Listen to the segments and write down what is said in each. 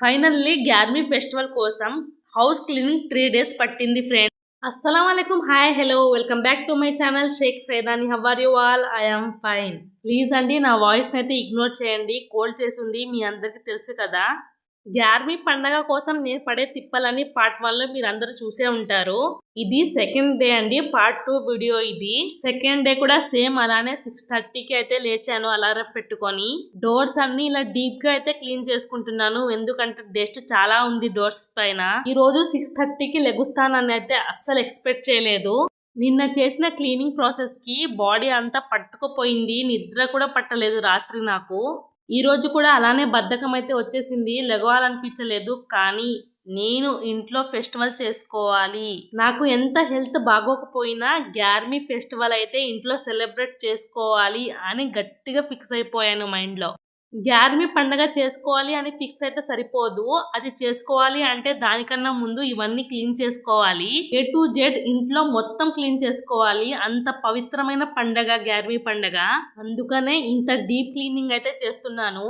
Finally గ్యార్మీ festival కోసం house cleaning three days పట్టింది ఫ్రెండ్. అస్సలం అయికం hi hello welcome back to my channel Sheikh Saidani. How are you all? I'm fine. Please అండి నా voice అయితే ఇగ్నోర్ చేయండి. కోల్డ్ చేసింది మీ అందరికీ తెలుసు కదా. గ్యార్మీ పండగ కోసం నేను పడే తిప్పలని పార్ట్ వన్లో మీరు అందరూ చూసే ఉంటారు. ఇది సెకండ్ డే అండి పార్ట్ టూ వీడియో ఇది. సెకండ్ డే కూడా సేమ్ అలానే సిక్స్ థర్టీకి అయితే లేచాను అలారం పెట్టుకొని. డోర్స్ అన్ని ఇలా డీప్గా అయితే క్లీన్ చేసుకుంటున్నాను ఎందుకంటే డస్ట్ చాలా ఉంది డోర్స్ పైన. ఈ రోజు సిక్స్ థర్టీకి లెగుస్తానని అయితే అస్సలు ఎక్స్పెక్ట్ చేయలేదు. నిన్న చేసిన క్లీనింగ్ ప్రాసెస్కి బాడీ అంతా పట్టుకుపోయింది నిద్ర కూడా పట్టలేదు రాత్రి నాకు. ఈరోజు కూడా అలానే బద్ధకం అయితే వచ్చేసింది లెగవాలనిపించలేదు. కానీ నేను ఇంట్లో ఫెస్టివల్ చేసుకోవాలి. నాకు ఎంత హెల్త్ బాగోకపోయినా గ్యార్మీ ఫెస్టివల్ అయితే ఇంట్లో సెలబ్రేట్ చేసుకోవాలి అని గట్టిగా ఫిక్స్ అయిపోయాను మైండ్లో. గ్యార్మీ పండగ చేసుకోవాలి అని ఫిక్స్ అయితే సరిపోదు. అది చేసుకోవాలి అంటే దానికన్నా ముందు ఇవన్నీ క్లీన్ చేసుకోవాలి. ఏ టు జెడ్ ఇంట్లో మొత్తం క్లీన్ చేసుకోవాలి. అంత పవిత్రమైన పండగ గ్యారమీ పండగ. అందుకనే ఇంత డీప్ క్లీనింగ్ అయితే చేస్తున్నాను.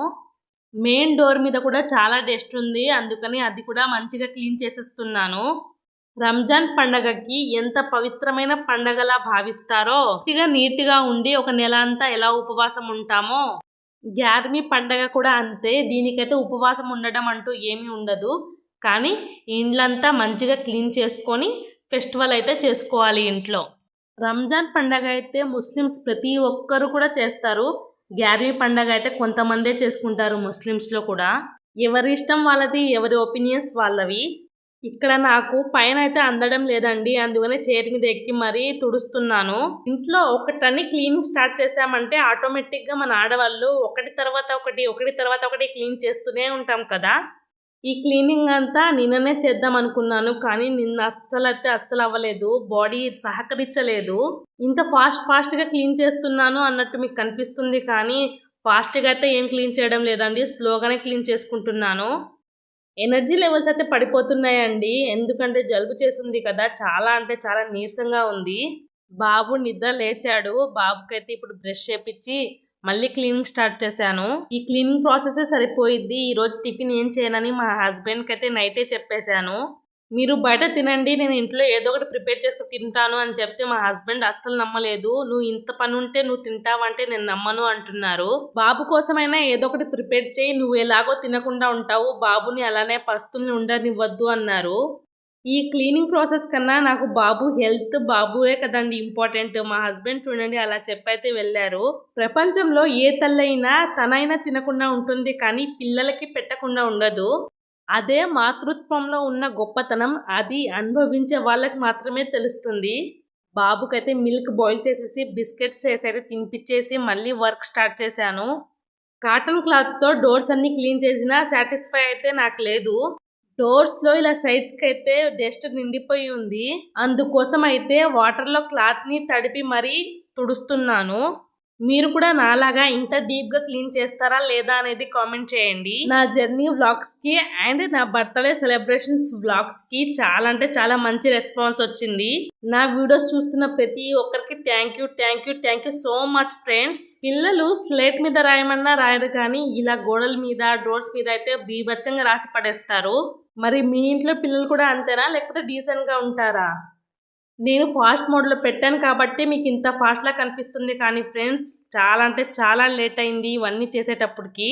మెయిన్ డోర్ మీద కూడా చాలా డస్ట్ ఉంది. అందుకని అది కూడా మంచిగా క్లీన్ చేసేస్తున్నాను. రంజాన్ పండగకి ఎంత పవిత్రమైన పండగలా భావిస్తారో మంచిగా నీట్గా ఉండి ఒక నెల అంతా ఎలా ఉపవాసం ఉంటామో గ్యార్మీ పండగ కూడా అంతే. దీనికైతే ఉపవాసం ఉండడం అంటూ ఏమీ ఉండదు. కానీ ఇండ్లంతా మంచిగా క్లీన్ చేసుకొని ఫెస్టివల్ అయితే చేసుకోవాలి ఇంట్లో. రంజాన్ పండగ అయితే ముస్లిమ్స్ ప్రతి ఒక్కరు కూడా చేస్తారు. గ్యార్మీ పండగ అయితే కొంతమందే చేసుకుంటారు ముస్లిమ్స్లో కూడా. ఎవరి ఇష్టం వాళ్ళది ఎవరి ఒపీనియన్స్ వాళ్ళవి. ఇక్కడ నాకు పైన అయితే అందడం లేదండి. అందుకనే చైర్ మీద ఎక్కి మరీ తుడుస్తున్నాను. ఇంట్లో ఒకటని క్లీనింగ్ స్టార్ట్ చేసామంటే ఆటోమేటిక్గా మన ఆడవాళ్ళు ఒకటి తర్వాత ఒకటి ఒకటి తర్వాత ఒకటి క్లీన్ చేస్తూనే ఉంటాం కదా. ఈ క్లీనింగ్ అంతా నిన్ననే చేద్దాం అనుకున్నాను. కానీ నిన్న అస్సలు అయితే అస్సలు అవ్వలేదు. బాడీ సహకరించలేదు. ఇంత ఫాస్ట్ ఫాస్ట్గా క్లీన్ చేస్తున్నాను అన్నట్టు మీకు కనిపిస్తుంది. కానీ ఫాస్ట్గా అయితే ఏం క్లీన్ చేయడం లేదండి. స్లోగానే క్లీన్ చేసుకుంటున్నాను. ఎనర్జీ లెవెల్స్ అయితే పడిపోతున్నాయండి. ఎందుకంటే జలుబు చేసింది కదా చాలా అంటే చాలా నీరసంగా ఉంది. బాబు నిద్ర లేచాడు. బాబుకైతే ఇప్పుడు బ్రష్ చేపించి మళ్ళీ క్లీనింగ్ స్టార్ట్ చేశాను. ఈ క్లీనింగ్ ప్రాసెస్ సరిపోయిద్ది. ఈరోజు టిఫిన్ ఏం చేయనని మా హస్బెండ్కి అయితే నైటే చెప్పేశాను. మీరు బయట తినండి నేను ఇంట్లో ఏదో ఒకటి ప్రిపేర్ చేసుకుని తింటాను అని చెప్తే మా హస్బెండ్ అస్సలు నమ్మలేదు. నువ్వు ఇంత పని ఉంటే నువ్వు తింటావంటే నేను నమ్మను అంటున్నారు. బాబు కోసమైనా ఏదో ఒకటి ప్రిపేర్ చేయి నువ్వు ఎలాగో తినకుండా ఉంటావు బాబుని అలానే పస్తుల్ని ఉండనివ్వద్దు అన్నారు. ఈ క్లీనింగ్ ప్రాసెస్ కన్నా నాకు బాబు హెల్త్ బాబుయే కదండి ఇంపార్టెంట్. మా హస్బెండ్ చూడండి అలా చెప్పైతే వెళ్ళారు. ప్రపంచంలో ఏ తల్లైనా తనైనా తినకుండా ఉంటుంది కానీ పిల్లలకి పెట్టకుండా ఉండదు. అదే మాతృత్వంలో ఉన్న గొప్పతనం అది అనుభవించే వాళ్ళకి మాత్రమే తెలుస్తుంది. బాబుకైతే మిల్క్ బాయిల్ చేసేసి బిస్కెట్స్ వేసైతే తినిపించేసి మళ్ళీ వర్క్ స్టార్ట్ చేశాను. కాటన్ క్లాత్తో డోర్స్ అన్ని క్లీన్ చేసినా సాటిస్ఫై అయితే నాకు లేదు. డోర్స్లో ఇలా సైడ్స్కి అయితే డస్ట్ నిండిపోయి ఉంది. అందుకోసం అయితే వాటర్లో క్లాత్ని తడిపి మరీ తుడుస్తున్నాను. మీరు కూడా నాలాగా ఇంత డీప్గా క్లీన్ చేస్తారా లేదా అనేది కామెంట్ చేయండి. నా జర్నీ వ్లాగ్స్కి అండ్ నా బర్త్డే సెలబ్రేషన్స్ వ్లాగ్స్కి చాలా అంటే చాలా మంచి రెస్పాన్స్ వచ్చింది. నా వీడియోస్ చూస్తున్న ప్రతి ఒక్కరికి thank you thank you thank you so much friends పిల్లలు స్లేట్ మీద రాయమన్నా రాయరు కానీ ఇలా గోడల మీద డోర్స్ మీద అయితే బీభత్సంగా రాసి పడేస్తారు. మరి మీ ఇంట్లో పిల్లలు కూడా అంతేనా? లేకపోతే డీసెంట్గా ఉంటారా? నేను ఫాస్ట్ మోడ్లో పెట్టాను కాబట్టి మీకు ఇంత ఫాస్ట్లా కనిపిస్తుంది. కానీ ఫ్రెండ్స్ చాలా అంటే చాలా లేట్ అయింది ఇవన్నీ చేసేటప్పటికి.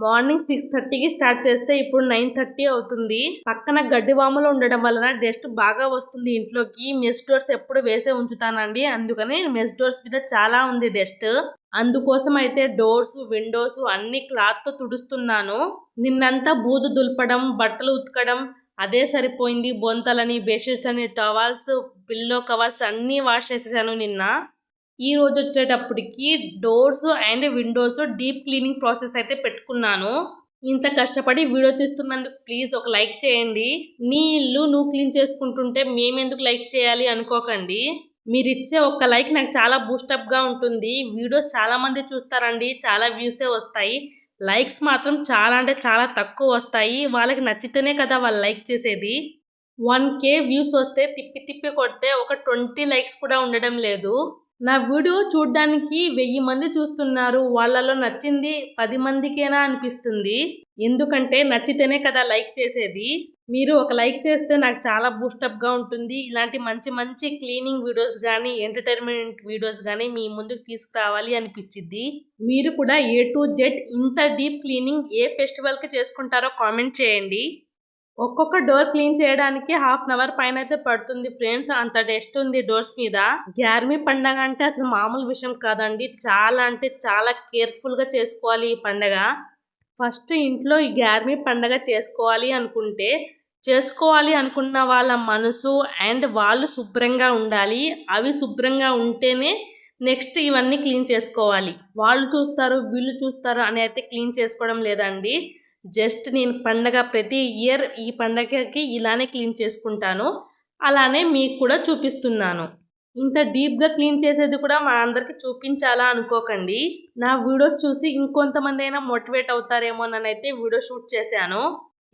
మార్నింగ్ సిక్స్ థర్టీకి స్టార్ట్ చేస్తే ఇప్పుడు నైన్ థర్టీ అవుతుంది. పక్కన గడ్డి వాములు ఉండడం వలన డస్ట్ బాగా వస్తుంది ఇంట్లోకి. మెస్ డోర్స్ ఎప్పుడు వేసే ఉంచుతానండి. అందుకని మెస్ డోర్స్ మీద చాలా ఉంది డస్ట్. అందుకోసం అయితే డోర్స్ విండోస్ అన్ని క్లాత్తో తుడుస్తున్నాను. నిన్నంతా బూజు దులపడం బట్టలు ఉతకడం అదే సరిపోయింది. బొంతలని బెడ్షీట్స్ అని టవల్స్ పిల్లో కవర్స్ అన్నీ వాష్ చేసేసాను నిన్న. ఈ రోజు వచ్చేటప్పటికి doors and windows deep cleaning process అయితే పెట్టుకున్నాను. ఇంత కష్టపడి వీడియో తీస్తున్నందుకు ప్లీజ్ ఒక లైక్ చేయండి. నీ ఇల్లు నువ్వు క్లీన్ చేసుకుంటుంటే మేమెందుకు లైక్ చేయాలి అనుకోకండి. మీరు ఇచ్చే ఒక్క లైక్ నాకు చాలా బూస్టప్గా ఉంటుంది. వీడియోస్ చాలామంది చూస్తారండి. చాలా వ్యూసే వస్తాయి. లైక్స్ మాత్రం చాలా అంటే చాలా తక్కువ వస్తాయి. వాళ్ళకి నచ్చితేనే కదా వాళ్ళు లైక్ చేసేది. వన్ కే వ్యూస్ వస్తే తిప్పి తిప్పి కొడితే ఒక ట్వంటీ లైక్స్ కూడా ఉండడం లేదు. నా వీడియో చూడడానికి వెయ్యి మంది చూస్తున్నారు. వాళ్ళలో నచ్చింది పది మందికేనా అనిపిస్తుంది. ఎందుకంటే నచ్చితేనే కదా లైక్ చేసేది. మీరు ఒక లైక్ చేస్తే నాకు చాలా బూస్టప్గా ఉంటుంది. ఇలాంటి మంచి మంచి క్లీనింగ్ వీడియోస్ కానీ ఎంటర్టైన్మెంట్ వీడియోస్ కానీ మీ ముందుకు తీసుకురావాలి అనిపించింది మీరు కూడా ఏ టు జెడ్ ఇంత డీప్ క్లీనింగ్ ఏ ఫెస్టివల్కి చేసుకుంటారో కామెంట్ చేయండి. ఒక్కొక్క డోర్ క్లీన్ చేయడానికి హాఫ్ అన్ అవర్ పైన అయితే పడుతుంది ఫ్రెండ్స్ అంత డస్ట్ ఉంది డోర్స్ మీద. గ్యార్మీ పండగ అంటే అసలు మామూలు విషయం కాదండి. చాలా అంటే చాలా కేర్ఫుల్గా చేసుకోవాలి ఈ పండగ. ఫస్ట్ ఇంట్లో ఈ గ్యార్మీ పండగ చేసుకోవాలి అనుకుంటే చేసుకోవాలి అనుకున్న వాళ్ళ మనసు అండ్ వాళ్ళు శుభ్రంగా ఉండాలి. అవి శుభ్రంగా ఉంటేనే నెక్స్ట్ ఇవన్నీ క్లీన్ చేసుకోవాలి. వాళ్ళు చూస్తారు వీళ్ళు చూస్తారు అని అయితే క్లీన్ చేసుకోవడం లేదండి. జస్ట్ నేను పండగ ప్రతి ఇయర్ ఈ పండగకి ఇలానే క్లీన్ చేసుకుంటాను. అలానే మీకు కూడా చూపిస్తున్నాను. ఇంత డీప్గా క్లీన్ చేసేది కూడా మా అందరికి చూపించాలా అనుకోకండి. నా వీడియోస్ చూసి ఇంకొంతమంది అయినా మోటివేట్ అవుతారేమో అయితే వీడియో షూట్ చేశాను.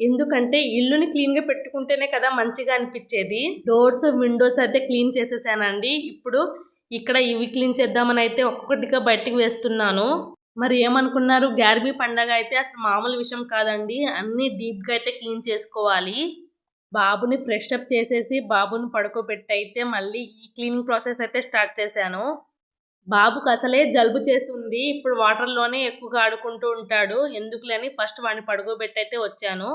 ఎందుకంటే ఇల్లుని క్లీన్గా పెట్టుకుంటేనే కదా మంచిగా అనిపించేది. డోర్స్ విండోస్ అయితే క్లీన్ చేసేసానండి. ఇప్పుడు ఇక్కడ ఇవి క్లీన్ చేద్దామని అయితే ఒక్కొక్కటిగా బయటికి వేస్తున్నాను. మరి ఏమనుకున్నారు? గ్యార్బీ పండగ అయితే అసలు మామూలు విషయం కాదండి. అన్నీ డీప్గా అయితే క్లీన్ చేసుకోవాలి. బాబుని ఫ్రెష్ అప్ చేసేసి బాబుని పడుకోబెట్టి అయితే మళ్ళీ ఈ క్లీనింగ్ ప్రాసెస్ అయితే స్టార్ట్ చేశాను. బాబుకు అసలే జలుబు చేసి ఉంది ఇప్పుడు వాటర్లోనే ఎక్కువగా ఆడుకుంటూ ఉంటాడు. ఎందుకులని ఫస్ట్ వాడిని పడుకోబెట్టయితే వచ్చాను.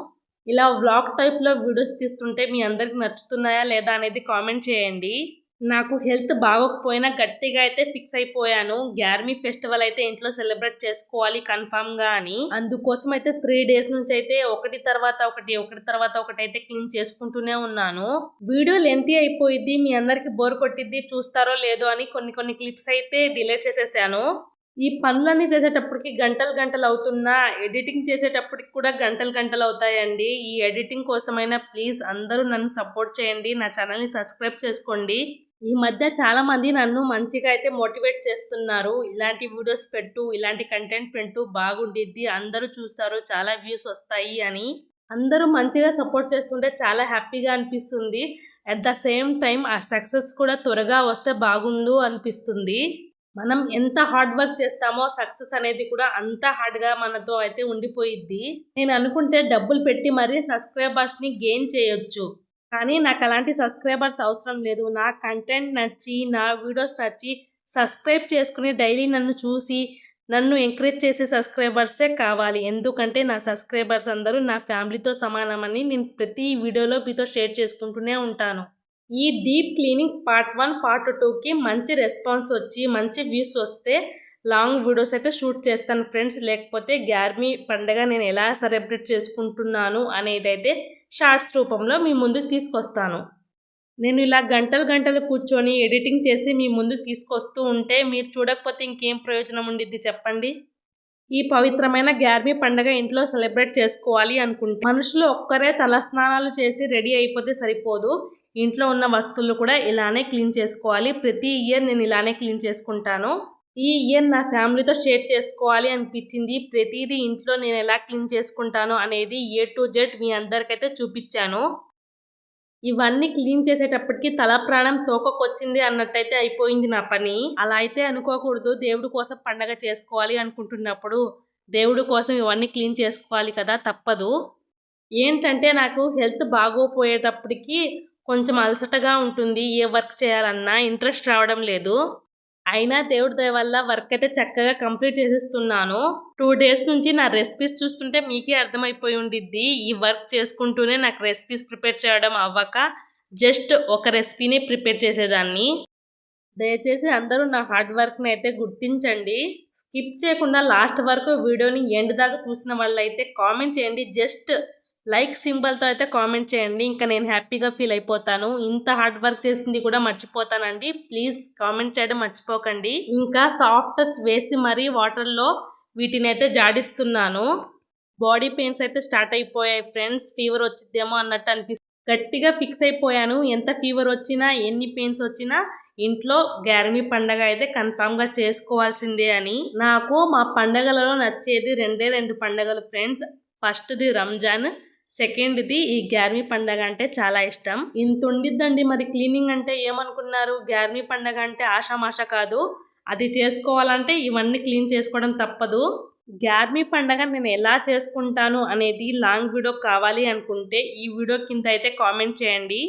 ఇలా వ్లాగ్ టైప్లో వీడియోస్ తీస్తుంటే మీ అందరికి నచ్చుతున్నాయా లేదా అనేది కామెంట్ చేయండి. నాకు హెల్త్ బాగోకపోయినా గట్టిగా అయితే ఫిక్స్ అయిపోయాను. గ్యార్మీ ఫెస్టివల్ అయితే ఇంట్లో సెలబ్రేట్ చేసుకోవాలి కన్ఫామ్గా అని. అందుకోసం అయితే త్రీ డేస్ నుంచి అయితే ఒకటి తర్వాత ఒకటి ఒకటి తర్వాత ఒకటి అయితే క్లీన్ చేసుకుంటూనే ఉన్నాను. వీడియో లెంతి అయిపోయింది మీ అందరికి బోర్ కొట్టిద్ది చూస్తారో లేదో అని కొన్ని కొన్ని క్లిప్స్ అయితే డిలీట్ చేసేసాను. ఈ పనులన్నీ చేసేటప్పటికి గంటలు గంటలు అవుతున్నా ఎడిటింగ్ చేసేటప్పటికి కూడా గంటలు గంటలు అవుతాయండి. ఈ ఎడిటింగ్ కోసమైనా ప్లీజ్ అందరూ నన్ను సపోర్ట్ చేయండి. నా ఛానల్ని సబ్స్క్రైబ్ చేసుకోండి. ఈ మధ్య చాలామంది నన్ను మంచిగా అయితే మోటివేట్ చేస్తున్నారు. ఇలాంటి వీడియోస్ పెట్టు ఇలాంటి కంటెంట్ పెట్టు బాగుండిద్ది అందరూ చూస్తారు చాలా వ్యూస్ వస్తాయి అని. అందరూ మంచిగా సపోర్ట్ చేస్తుంటే చాలా హ్యాపీగా అనిపిస్తుంది. అట్ ద సేమ్ టైం ఆ సక్సెస్ కూడా త్వరగా వస్తే బాగుండు అనిపిస్తుంది. మనం ఎంత హార్డ్ వర్క్ చేస్తామో సక్సెస్ అనేది కూడా అంత హార్డ్గా మనతో అయితే ఉండిపోయిద్ది. నేను అనుకుంటే డబ్బులు పెట్టి మరీ సబ్స్క్రైబర్స్ని గెయిన్ చేయొచ్చు. కానీ నాకు అలాంటి సబ్స్క్రైబర్స్ అవసరం లేదు. నా కంటెంట్ నచ్చి నా వీడియోస్ నచ్చి సబ్స్క్రైబ్ చేసుకుని డైలీ నన్ను చూసి నన్ను ఎంకరేజ్ చేసే సబ్స్క్రైబర్సే కావాలి. ఎందుకంటే నా సబ్స్క్రైబర్స్ అందరూ నా ఫ్యామిలీతో సమానమని నేను ప్రతి వీడియోలో మీతో షేర్ చేసుకుంటూనే ఉంటాను. ఈ deep cleaning part one part టూకి మంచి రెస్పాన్స్ వచ్చి మంచి వ్యూస్ వస్తే లాంగ్ వీడియోస్ అయితే షూట్ చేస్తాను ఫ్రెండ్స్. లేకపోతే గ్యార్మీ పండగ నేను ఎలా సెలబ్రేట్ చేసుకుంటున్నాను అనేది అయితే షార్ట్స్ రూపంలో మీ ముందుకు తీసుకొస్తాను. నేను ఇలా గంటలు గంటలు కూర్చొని ఎడిటింగ్ చేసి మీ ముందుకు తీసుకొస్తూ ఉంటే మీరు చూడకపోతే ఇంకేం ప్రయోజనం ఉండిద్ది చెప్పండి? ఈ పవిత్రమైన గ్యార్మీ పండగ ఇంట్లో సెలబ్రేట్ చేసుకోవాలి అనుకుంటే మనుషులు ఒక్కరే తలస్నానాలు చేసి రెడీ అయిపోతే సరిపోదు. ఇంట్లో ఉన్న వస్తువులు కూడా ఇలానే క్లీన్ చేసుకోవాలి. ప్రతి ఇయర్ నేను ఇలానే క్లీన్ చేసుకుంటాను. ఈ ఇయర్ నా ఫ్యామిలీతో షేర్ చేసుకోవాలి అనిపించింది. ప్రతిదీ ఇంట్లో నేను ఎలా క్లీన్ చేసుకుంటాను అనేది ఏ టు జెడ్ మీ అందరికైతే చూపించాను. ఇవన్నీ క్లీన్ చేసేటప్పటికి తల ప్రాణం తోకకొచ్చింది అన్నట్టయితే అయిపోయింది నా పని. అలా అయితే అనుకోకూడదు. దేవుడి కోసం పండగ చేసుకోవాలి అనుకుంటున్నప్పుడు దేవుడి కోసం ఇవన్నీ క్లీన్ చేసుకోవాలి కదా తప్పదు. ఏంటంటే నాకు హెల్త్ బాగోపోయేటప్పటికి కొంచెం అలసటగా ఉంటుంది. ఏ వర్క్ చేయాలన్నా ఇంట్రెస్ట్ రావడం లేదు. అయినా దేవుడి దయ వల్ల వర్క్ అయితే చక్కగా కంప్లీట్ చేసేస్తున్నాను. టూ డేస్ నుంచి నా రెసిపీస్ చూస్తుంటే మీకే అర్థమైపోయి ఉండిద్ది. ఈ వర్క్ చేసుకుంటూనే నాకు రెసిపీస్ ప్రిపేర్ చేయడం అవ్వక జస్ట్ ఒక రెసిపీని ప్రిపేర్ చేసేదాన్ని. దయచేసి అందరూ నా హార్డ్ వర్క్ని అయితే గుర్తించండి. స్కిప్ చేయకుండా లాస్ట్ వరకు వీడియోని ఎండ్ దాకా చూసిన వాళ్ళైతే కామెంట్ చేయండి. జస్ట్ లైక్ సింబల్తో అయితే కామెంట్ చేయండి. ఇంకా నేను హ్యాపీగా ఫీల్ అయిపోతాను. ఇంత హార్డ్ వర్క్ చేసింది కూడా మర్చిపోతానండి. ప్లీజ్ కామెంట్ చేయడం మర్చిపోకండి. ఇంకా సాఫ్ట్ టచ్ వేసి మరీ వాటర్లో వీటిని అయితే జాడిస్తున్నాను. బాడీ పెయిన్స్ అయితే స్టార్ట్ అయిపోయాయి ఫ్రెండ్స్. ఫీవర్ వచ్చిద్దేమో అన్నట్టు అనిపిస్తుంది. గట్టిగా ఫిక్స్ అయిపోయాను. ఎంత ఫీవర్ వచ్చినా ఎన్ని పెయిన్స్ వచ్చినా ఇంట్లో గ్యారమీ పండగ అయితే కన్ఫామ్గా చేసుకోవాల్సిందే అని. నాకు మా పండగలలో నచ్చేది రెండే రెండు పండగలు ఫ్రెండ్స్. ఫస్ట్ది రంజాన్ సెకండ్ది ఈ గ్యార్మీ పండగ అంటే చాలా ఇష్టం. ఇంత ఉండిద్దండి మరి క్లీనింగ్ అంటే ఏమనుకున్నారు? గ్యార్మీ పండగ అంటే ఆషామాష కాదు. అది చేసుకోవాలంటే ఇవన్నీ క్లీన్ చేసుకోవడం తప్పదు. గ్యార్మీ పండగ నేను ఎలా చేసుకుంటాను అనేది లాంగ్ వీడియో కావాలి అనుకుంటే ఈ వీడియో కింద అయితే కామెంట్ చేయండి.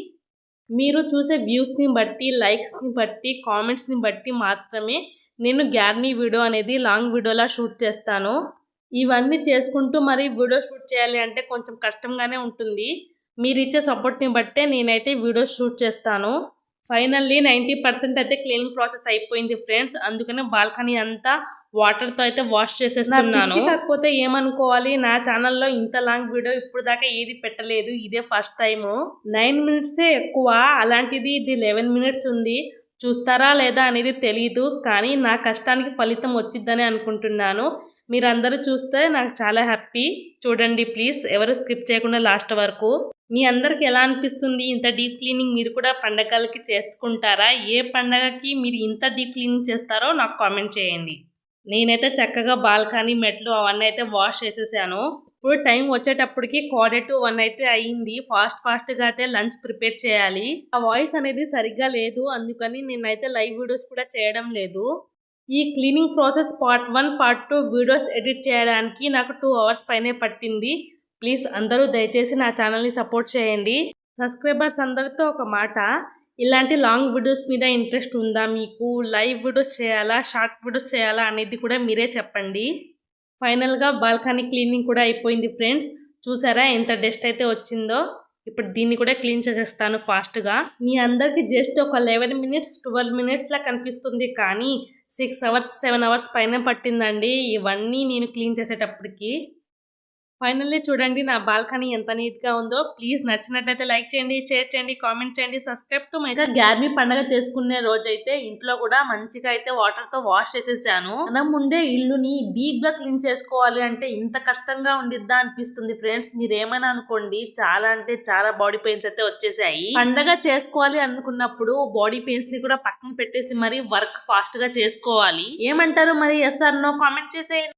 మీరు చూసే వ్యూస్ని బట్టి లైక్స్ని బట్టి కామెంట్స్ని బట్టి మాత్రమే నేను గ్యార్మీ వీడియో అనేది లాంగ్ వీడియోలా షూట్ చేస్తాను. ఇవన్నీ చేసుకుంటూ మరి వీడియో షూట్ చేయాలి అంటే కొంచెం కష్టంగానే ఉంటుంది. మీరు ఇచ్చే సపోర్ట్ని బట్టే నేనైతే వీడియో షూట్ చేస్తాను. ఫైనల్లీ నైంటీ పర్సెంట్ అయితే క్లీనింగ్ ప్రాసెస్ అయిపోయింది ఫ్రెండ్స్. అందుకనే బాల్కనీ అంతా వాటర్తో అయితే వాష్ చేసేస్తున్నాను. కాకపోతే ఏమనుకోవాలి? నా ఛానల్లో ఇంత లాంగ్ వీడియో ఇప్పుడు దాకా ఏది పెట్టలేదు. ఇదే ఫస్ట్ టైము. నైన్ మినిట్సే ఎక్కువ. అలాంటిది ఇది లెవెన్ మినిట్స్ ఉంది. చూస్తారా లేదా అనేది తెలియదు కానీ నా కష్టానికి ఫలితం వచ్చిద్దని అనుకుంటున్నాను. మీరందరూ చూస్తే నాకు చాలా హ్యాపీ. చూడండి ప్లీజ్ ఎవరు స్కిప్ చేయకుండా లాస్ట్ వరకు. మీ అందరికి ఎలా అనిపిస్తుంది? ఇంత డీప్ క్లీనింగ్ మీరు కూడా పండగలకి చేసుకుంటారా? ఏ పండగకి మీరు ఇంత డీప్ క్లీనింగ్ చేస్తారో నాకు కామెంట్ చేయండి. నేనైతే చక్కగా బాల్కనీ మెట్లు అవన్నీ అయితే వాష్ చేసేసాను. ఇప్పుడు టైం వచ్చేటప్పటికి క్వార్టర్ టు వన్ అయితే అయ్యింది ఫాస్ట్ ఫాస్ట్గా అయితే లంచ్ ప్రిపేర్ చేయాలి. ఆ వాయిస్ అనేది సరిగ్గా లేదు. అందుకని నేనైతే లైవ్ వీడియోస్ కూడా చేయడం లేదు. ఈ cleaning process part one part two videos edit చేయడానికి నాకు టూ అవర్స్ పైనే పట్టింది. ప్లీజ్ అందరూ దయచేసి నా ఛానల్ని సపోర్ట్ చేయండి. సబ్స్క్రైబర్స్ అందరితో ఒక మాట. ఇలాంటి లాంగ్ వీడియోస్ మీద ఇంట్రెస్ట్ ఉందా మీకు? లైవ్ వీడియోస్ చేయాలా? షార్ట్ వీడియోస్ చేయాలా? అనేది కూడా మీరే చెప్పండి. ఫైనల్గా బాల్కనీ క్లీనింగ్ కూడా అయిపోయింది ఫ్రెండ్స్. చూసారా ఎంత డస్ట్ అయితే వచ్చిందో. ఇప్పుడు దీన్ని కూడా క్లీన్ చేసేస్తాను ఫాస్ట్గా. మీ అందరికీ జస్ట్ ఒక లెవెన్ మినిట్స్ ట్వెల్వ్ మినిట్స్లా కనిపిస్తుంది కానీ సిక్స్ అవర్స్ సెవెన్ అవర్స్ పైన పట్టిందండి. ఇవన్నీ నేను క్లీన్ చేసేటప్పటికి. ఫైనల్లీ చూడండి నా బాల్కనీ ఎంత నీట్గా ఉందో. ప్లీజ్ నచ్చినట్లయితే లైక్ చేయండి షేర్ చేయండి కామెంట్ చేయండి సబ్స్క్రైబ్ టు మై గ్యార్మీ పండగ చేసుకునే రోజైతే ఇంట్లో కూడా మంచిగా అయితే వాటర్తో వాష్ చేసేసాను. మనం ఉండే ఇల్లుని డీప్గా క్లీన్ చేసుకోవాలి అంటే ఇంత కష్టంగా ఉండిద్దా అనిపిస్తుంది ఫ్రెండ్స్ మీరు ఏమైనా అనుకోండి చాలా అంటే చాలా బాడీ పెయిన్స్ అయితే వచ్చేసాయి. పండగ చేసుకోవాలి అనుకున్నప్పుడు బాడీ పెయిన్స్ని కూడా పక్కన పెట్టేసి మరి వర్క్ ఫాస్ట్గా చేసుకోవాలి. ఏమంటారు మరి ఎస్ ఆర్ నో కామెంట్ చేసేయండి.